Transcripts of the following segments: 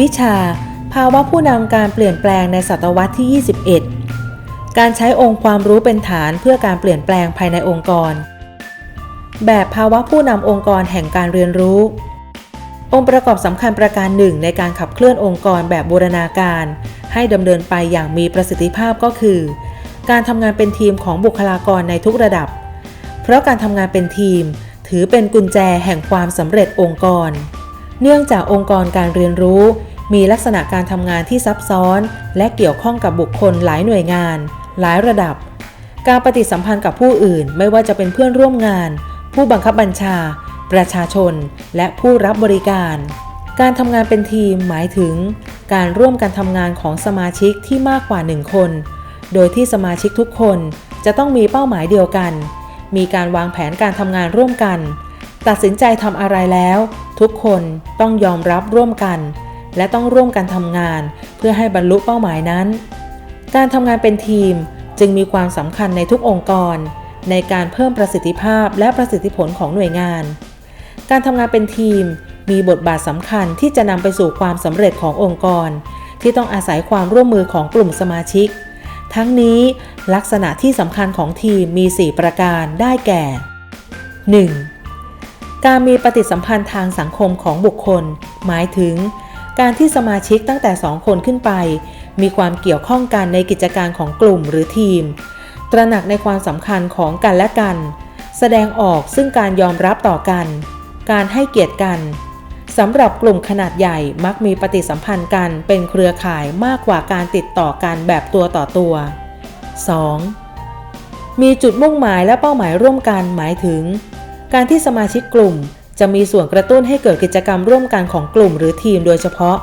วิชา ภาวะผู้นำการเปลี่ยนแปลงในศตวรรษที่ 21 การใช้องค์ความรู้เป็นฐานเพื่อการเปลี่ยนแปลงภายในองค์กร แบบภาวะผู้นำองค์กรแห่งการเรียนรู้ องค์ประกอบสำคัญประการหนึ่งในการขับเคลื่อนองค์กรแบบบูรณาการ ให้ดำเนินไปอย่างมีประสิทธิภาพก็คือ การทำงานเป็นทีมของบุคลากรในทุกระดับ เพราะการทำงานเป็นทีม ถือเป็นกุญแจแห่งความสำเร็จองค์กร เนื่องจากองค์กรการเรียนรู้ มีลักษณะการทำงานที่ซับซ้อน และเกี่ยวข้องกับบุคคลหลายหน่วยงาน หลายระดับ การปฏิสัมพันธ์กับผู้อื่นไม่ว่าจะเป็นเพื่อนร่วมงาน ผู้บังคับบัญชา ประชาชน และผู้รับบริการ การทำงานเป็นทีมหมายถึง การร่วมกันทำงานของสมาชิกที่มากกว่าหนึ่งคน โดยที่สมาชิกทุกคนจะต้องมีเป้าหมายเดียวกัน มีการวางแผนการทำงานร่วมกัน ตัดสินใจทำอะไรแล้ว ทุกคนต้องยอมรับร่วมกัน และต้องร่วมกันทำงาน เพื่อให้บรรลุเป้าหมายนั้น การทำงานเป็นทีมจึงมีความสำคัญในทุกองค์กร ในการเพิ่มประสิทธิภาพและประสิทธิผลของหน่วยงาน การทำงานเป็นทีมมีบทบาทสำคัญที่จะนำไปสู่ความสำเร็จขององค์กร ที่ต้องอาศัยความร่วมมือของกลุ่มสมาชิก ทั้งนี้ลักษณะที่สำคัญของทีมมี 4 ประการได้แก่ 1. การมีปฏิสัมพันธ์ทางสังคมของบุคคล หมายถึง การที่สมาชิกตั้งแต่ 2 คนขึ้นไป มีความเกี่ยวข้องกันในกิจการของกลุ่มหรือทีม ตระหนักในความสำคัญของกันและกัน แสดงออกซึ่งการยอมรับต่อกัน การให้เกียรติกันสำหรับกลุ่มขนาดใหญ่มักมีปฏิสัมพันธ์กันเป็นเครือข่ายมากกว่าการติดต่อกันแบบตัวต่อตัว 2. มีจุดมุ่งหมายและเป้าหมายร่วมกันหมายถึง การที่สมาชิกกลุ่ม จะมีส่วนกระตุ้นให้เกิดกิจกรรมร่วมกันของกลุ่มหรือทีมโดยเฉพาะ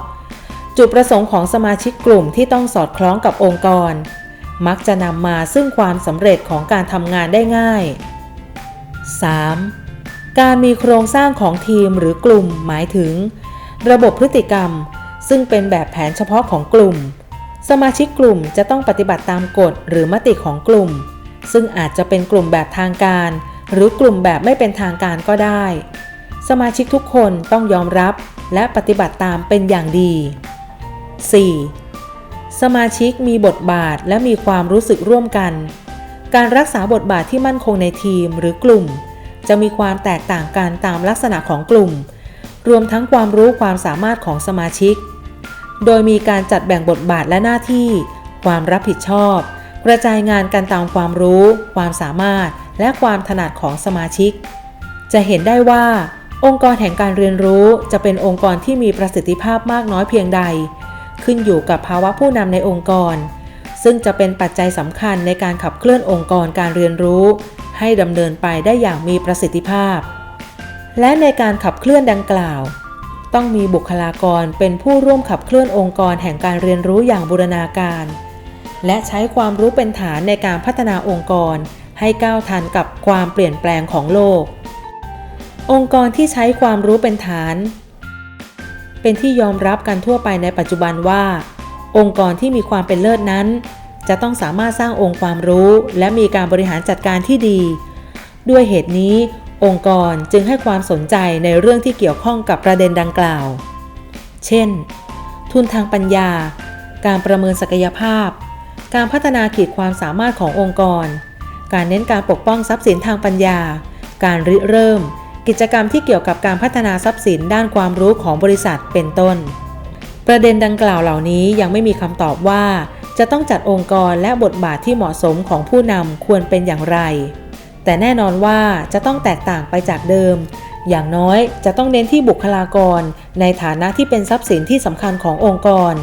จุดประสงค์ของสมาชิกกลุ่มที่ต้องสอดคล้องกับองค์กร มักจะนำมาซึ่งความสำเร็จของการทำงานได้ง่าย 3. การมีโครงสร้างของทีมหรือกลุ่มหมายถึง ระบบพฤติกรรม ซึ่งเป็นแบบแผนเฉพาะของกลุ่ม สมาชิกกลุ่มจะต้องปฏิบัติตามกฎหรือมติของกลุ่ม ซึ่งอาจจะเป็นกลุ่มแบบทางการ หรือกลุ่มแบบไม่เป็นทางการก็ได้ สมาชิกทุกคนต้องยอมรับและปฏิบัติตามเป็นอย่างดี 4. สมาชิกมีบทบาทและมีความรู้สึกร่วมกัน การรักษาบทบาทที่มั่นคงในทีมหรือกลุ่ม จะมีความแตกต่างกันตามลักษณะของกลุ่ม รวมทั้งความรู้ความสามารถของสมาชิก โดยมีการจัดแบ่งบทบาทและหน้าที่ ความรับผิดชอบ กระจายงานกันตามความรู้ ความสามารถ และความถนัดของสมาชิก จะเห็นได้ว่า องค์กรแห่งการเรียนรู้จะเป็นองค์กรที่มีประสิทธิภาพมากน้อยเพียงใด ขึ้นอยู่กับภาวะผู้นำในองค์กร ซึ่งจะเป็นปัจจัยสำคัญในการขับเคลื่อนองค์กรการเรียนรู้ ให้ดำเนินไปได้อย่างมีประสิทธิภาพ และในการขับเคลื่อนดังกล่าว ต้องมีบุคลากรเป็นผู้ร่วมขับเคลื่อนองค์กรแห่งการเรียนรู้อย่างบูรณาการและใช้ความรู้เป็นฐานในการพัฒนาองค์กร ให้ก้าวทันกับความเปลี่ยนแปลงของโลก องค์กรที่ใช้ความรู้เป็นฐาน เป็นที่ยอมรับกันทั่วไปในปัจจุบันว่า องค์กรที่มีความเป็นเลิศนั้น จะต้องสามารถสร้างองค์ความรู้ และมีการบริหารจัดการที่ดี ด้วยเหตุนี้ องค์กรจึงให้ความสนใจในเรื่องที่เกี่ยวข้องกับประเด็นดังกล่าว เช่น ทุนทางปัญญา การประเมินศักยภาพ การพัฒนาขีดความสามารถขององค์กร การเน้นการปกป้องทรัพย์สินทางปัญญา การริเริ่ม กิจกรรมที่เกี่ยวกับการพัฒนาทรัพย์สินด้านความรู้ของบริษัทเป็นต้น ประเด็นดังกล่าวเหล่านี้ยังไม่มีคำตอบว่า จะต้องจัดองค์กรและบทบาทที่เหมาะสมของผู้นำควรเป็นอย่างไร แต่แน่นอนว่าจะต้องแตกต่างไปจากเดิม อย่างน้อยจะต้องเน้นที่บุคลากร ในฐานะที่เป็นทรัพย์สินที่สำคัญขององค์กร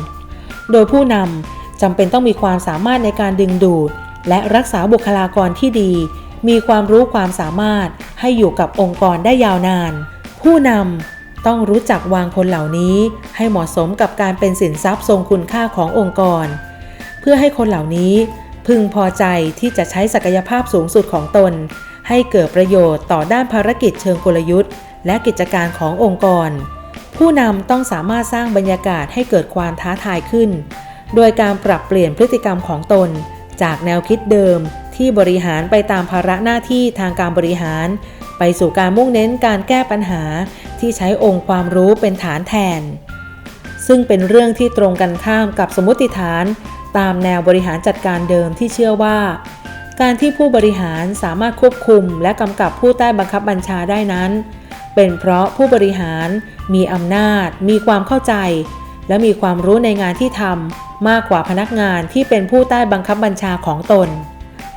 โดยผู้นำจำเป็นต้องมีความสามารถในการดึงดูด และรักษาบุคลากรที่ดี มีความรู้ความสามารถให้อยู่กับองค์กรได้ยาวนาน ผู้นำต้องรู้จักวางคนเหล่านี้ ให้เหมาะสมกับการเป็นสินทรัพย์ทรงคุณค่าขององค์กร เพื่อให้คนเหล่านี้พึงพอใจที่จะใช้ศักยภาพสูงสุดของตน ให้เกิดประโยชน์ต่อด้านภารกิจเชิงกลยุทธ์ และกิจการขององค์กร ผู้นำต้องสามารถสร้างบรรยากาศให้เกิดความท้าทายขึ้น โดยการปรับเปลี่ยนพฤติกรรมของตน จากแนวคิดเดิมที่บริหารไปตามภาระหน้าที่ทางการบริหาร ไปสู่การมุ่งเน้นการแก้ปัญหาที่ใช้องค์ความรู้เป็นฐานแทน ซึ่งเป็นเรื่องที่ตรงกันข้ามกับสมมติฐาน ตามแนวบริหารจัดการเดิมที่เชื่อว่า การที่ผู้บริหารสามารถควบคุมและกำกับผู้ใต้บังคับบัญชาได้นั้น เป็นเพราะผู้บริหารมีอำนาจ มีความเข้าใจ และมีความรู้ในงานที่ทำ มากกว่าพนักงานที่เป็นผู้ใต้บังคับบัญชาของตน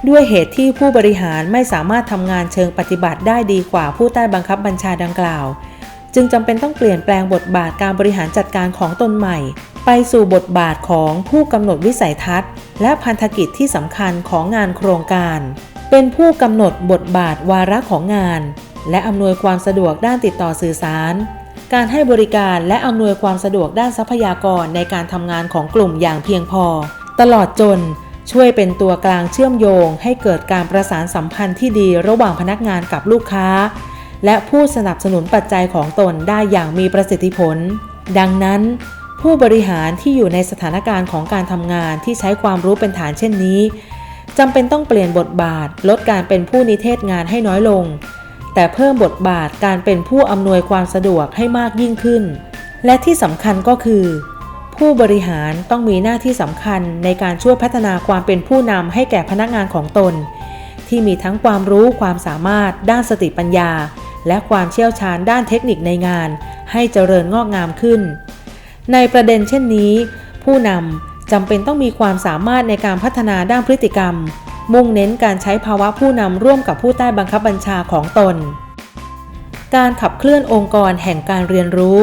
ด้วยเหตุที่ผู้บริหารไม่สามารถทำงานเชิงปฏิบัติได้ดีกว่าผู้ใต้บังคับบัญชาดังกล่าว จึงจำเป็นต้องเปลี่ยนแปลงบทบาทการบริหารจัดการของตนใหม่ ไปสู่บทบาทของผู้กำหนดวิสัยทัศน์ และพันธกิจที่สำคัญของงานโครงการ เป็นผู้กำหนดบทบาทวาระของงาน และอำนวยความสะดวกด้านติดต่อสื่อสาร การให้บริการและอำนวยความสะดวกด้านทรัพยากรในการทำงานของกลุ่มอย่างเพียงพอ ตลอดจนช่วยเป็นตัวกลางเชื่อมโยง ให้เกิดการประสานสัมพันธ์ที่ดีระหว่างพนักงานกับลูกค้า และผู้สนับสนุนปัจจัยของตนได้อย่างมีประสิทธิผล ดังนั้น ผู้บริหารที่อยู่ในสถานการณ์ของการทำงานที่ใช้ความรู้เป็นฐานเช่นนี้จำเป็นต้องเปลี่ยนบทบาท ลดการเป็นผู้นิเทศงานให้น้อยลง แต่เพิ่มบทบาทการเป็นผู้อำนวยความสะดวกให้มากยิ่งขึ้น และที่สำคัญก็คือ ผู้บริหารต้องมีหน้าที่สำคัญในการช่วยพัฒนาความเป็นผู้นำให้แก่พนักงานของตน ที่มีทั้งความรู้ความสามารถ ด้านสติปัญญา และความเชี่ยวชาญด้านเทคนิคในงาน ให้เจริญงอกงามขึ้น ในประเด็นเช่นนี้ ผู้นำจำเป็นต้องมีความสามารถในการพัฒนาด้านพฤติกรรม มุ่งเน้นการใช้ภาวะผู้นำร่วมกับผู้ใต้บังคับบัญชาของตน การขับเคลื่อนองค์กรแห่งการเรียนรู้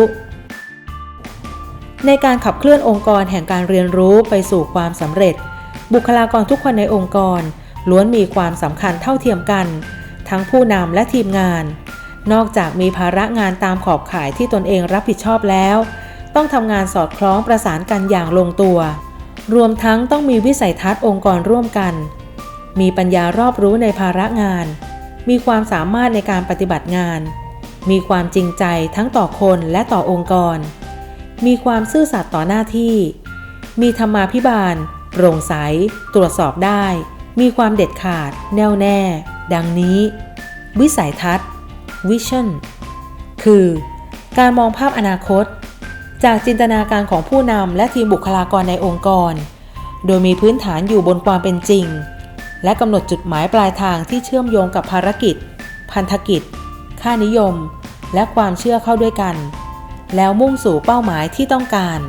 ในการขับเคลื่อนองค์กรแห่งการเรียนรู้ไปสู่ความสำเร็จ บุคลากรทุกคนในองค์กร ล้วนมีความสำคัญเท่าเทียมกัน ทั้งผู้นำและทีมงาน นอกจากมีภาระงานตามขอบข่ายที่ตนเองรับผิดชอบแล้ว ต้องทำงานสอดคล้องประสานกันอย่างลงตัว รวมทั้งต้องมีวิสัยทัศน์องค์กรร่วมกัน มีปัญญารอบรู้ในภาระงาน มีความสามารถในการปฏิบัติงาน มีความจริงใจทั้งต่อคนและต่อองค์กร มีความซื่อสัตย์ต่อหน้าที่ มีธรรมาภิบาลโปร่งใส ตรวจสอบได้ มีความเด็ดขาด แน่วแน่ ดังนี้ วิสัยทัศน์ vision คือ การมองภาพอนาคต จากจินตนาการของผู้นำและทีมบุคลากรในองค์กร โดยมีพื้นฐานอยู่บนความเป็นจริง และกำหนดจุดหมายปลายทางที่เชื่อมโยงกับภารกิจ พันธกิจ ค่านิยม และความเชื่อเข้าด้วยกัน แล้วมุ่งสู่เป้าหมายที่ต้องการ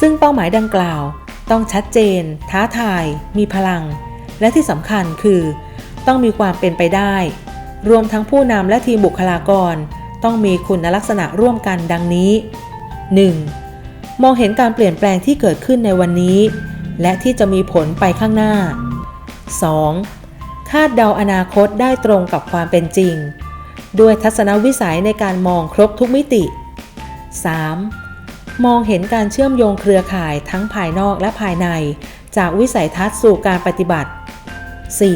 ซึ่งเป้าหมายดังกล่าว ต้องชัดเจน ท้าทาย มีพลัง และที่สำคัญคือ ต้องมีความเป็นไปได้ รวมทั้งผู้นำและทีมบุคลากร ต้องมีคุณลักษณะร่วมกันดังนี้ 1. มองเห็นการเปลี่ยนแปลงที่เกิดขึ้นในวันนี้ และที่จะมีผลไปข้างหน้า 2. คาดเดาอนาคตได้ตรงกับความเป็นจริง ด้วยทัศนวิสัยในการมองครบทุกมิติ 3. มองเห็นการเชื่อมโยงเครือข่ายทั้งภายนอกและภายใน จากวิสัยทัศน์สู่การปฏิบัติ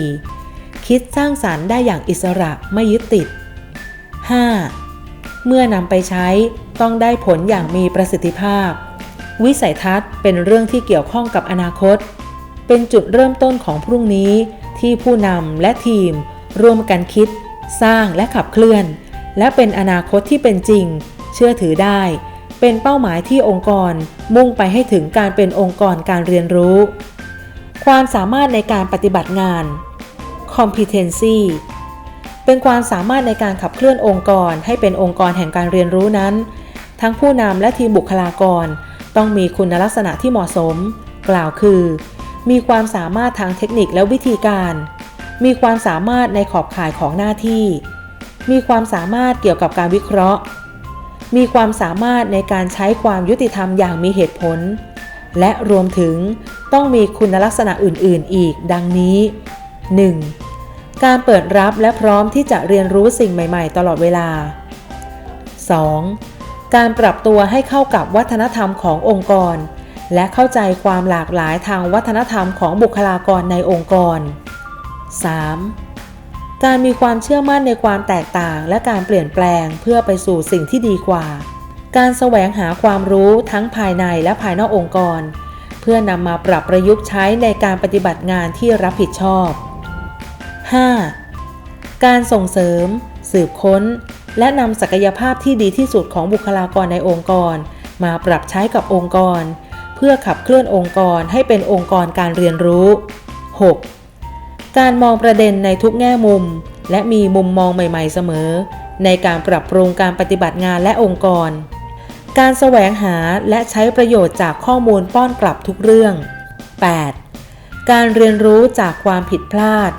4. คิดสร้างสารรค์ได้อย่างอิสระไม่ยึดติด 5. เมื่อนำไปใช้ต้องได้ผลอย่างมีประสิทธิภาพ วิสัยทัศน์เป็นเรื่องที่เกี่ยวข้องกับอนาคต เป็นจุดเริ่มต้นของพรุ่งนี้ที่ผู้นำและทีม ร่วมกันคิด สร้างและขับเคลื่อน และเป็นอนาคตที่เป็นจริง เชื่อถือได้ เป็นเป้าหมายที่องค์กรมุ่งไปให้ถึงการเป็นองค์กรการเรียนรู้ ความสามารถในการปฏิบัติงาน competency เป็นความสามารถในการขับเคลื่อนองค์กรให้เป็นองค์กรแห่งการเรียนรู้นั้น ทั้งผู้นำและทีมบุคลากร ต้องมีคุณลักษณะที่เหมาะสม กล่าวคือ มีความสามารถทางเทคนิคและวิธีการ มีความสามารถในขอบข่ายของหน้าที่ มีความสามารถเกี่ยวกับการวิเคราะห์ มีความสามารถในการใช้ความยุติธรรมอย่างมีเหตุผล และรวมถึงต้องมีคุณลักษณะอื่น ๆ อีก ดังนี้ 1. การเปิดรับและพร้อมที่จะเรียนรู้สิ่งใหม่ ๆ ตลอดเวลา 2. การปรับตัวให้เข้ากับวัฒนธรรมขององค์กร และเข้าใจความหลากหลายทางวัฒนธรรมของบุคลากรในองค์กร 3. การมีความเชื่อมั่นในความแตกต่างและการเปลี่ยนแปลงเพื่อไปสู่สิ่งที่ดีกว่า การแสวงหาความรู้ทั้งภายในและภายนอกองค์กร เพื่อนำมาปรับประยุกต์ใช้ในการปฏิบัติงานที่รับผิดชอบ 5. การส่งเสริม สืบค้น และนำศักยภาพที่ดีที่สุดของบุคลากรในองค์กร มาปรับใช้กับองค์กร เพื่อขับเคลื่อนองค์กรให้เป็นองค์กรการเรียนรู้ 6. การมองประเด็นในทุกแง่มุม และมีมุมมองใหม่ ๆ เสมอ ในการปรับปรุงการปฏิบัติงานและองค์กร การแสวงหาและใช้ประโยชน์จากข้อมูลป้อนกลับทุกเรื่อง 8. การเรียนรู้จากความผิดพลาด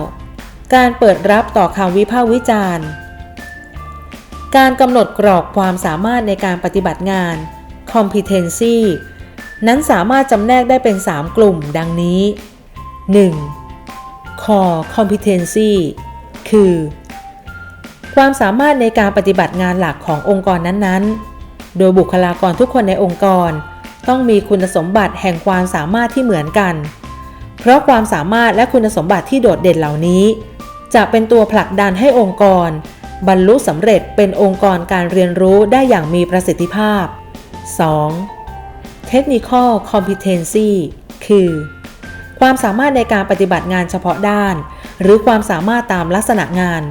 9. การเปิดรับต่อคำวิพากษ์วิจารณ์ การกำหนดกรอบความสามารถในการปฏิบัติงาน competency นั้นสามารถจำแนกได้เป็น 3 กลุ่มดังนี้ 1. core competency คือ ความสามารถในการปฏิบัติงานหลักขององค์กรนั้นๆ โดยบุคลากรทุกคนในองค์กร ต้องมีคุณสมบัติแห่งความสามารถที่เหมือนกัน เพราะความสามารถและคุณสมบัติที่โดดเด่นเหล่านี้ จะเป็นตัวผลักดันให้องค์กร บรรลุสำเร็จเป็นองค์กรการเรียนรู้ได้อย่างมีประสิทธิภาพ 2. Technical Competency คือ ความสามารถในการปฏิบัติงานเฉพาะด้าน หรือความสามารถตามลักษณะงาน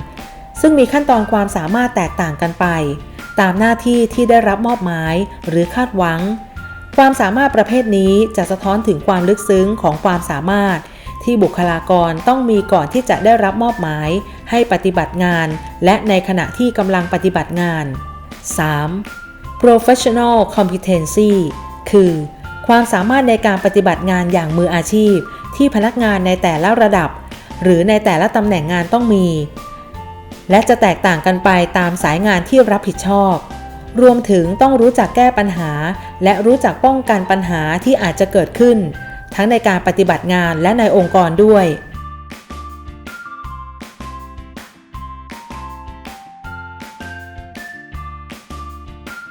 ซึ่งมีขั้นตอนความสามารถแตกต่างกันไป ตามหน้าที่ที่ได้รับมอบหมายหรือคาดหวัง ความสามารถประเภทนี้จะสะท้อนถึงความลึกซึ้งของความสามารถ ที่บุคลากรต้องมีก่อนที่จะได้รับมอบหมาย ให้ปฏิบัติงาน และในขณะที่กำลังปฏิบัติงาน 3. Professional competency คือ ความสามารถในการปฏิบัติงานอย่างมืออาชีพ ที่พนักงานในแต่ละระดับ หรือในแต่ละตำแหน่งงานต้องมี และจะแตกต่างกันไปตามสายงานที่รับผิดชอบ รวมถึงต้องรู้จักแก้ปัญหา และรู้จักป้องกันปัญหาที่อาจจะเกิดขึ้น ทั้งในการปฏิบัติงานและในองค์กรด้วย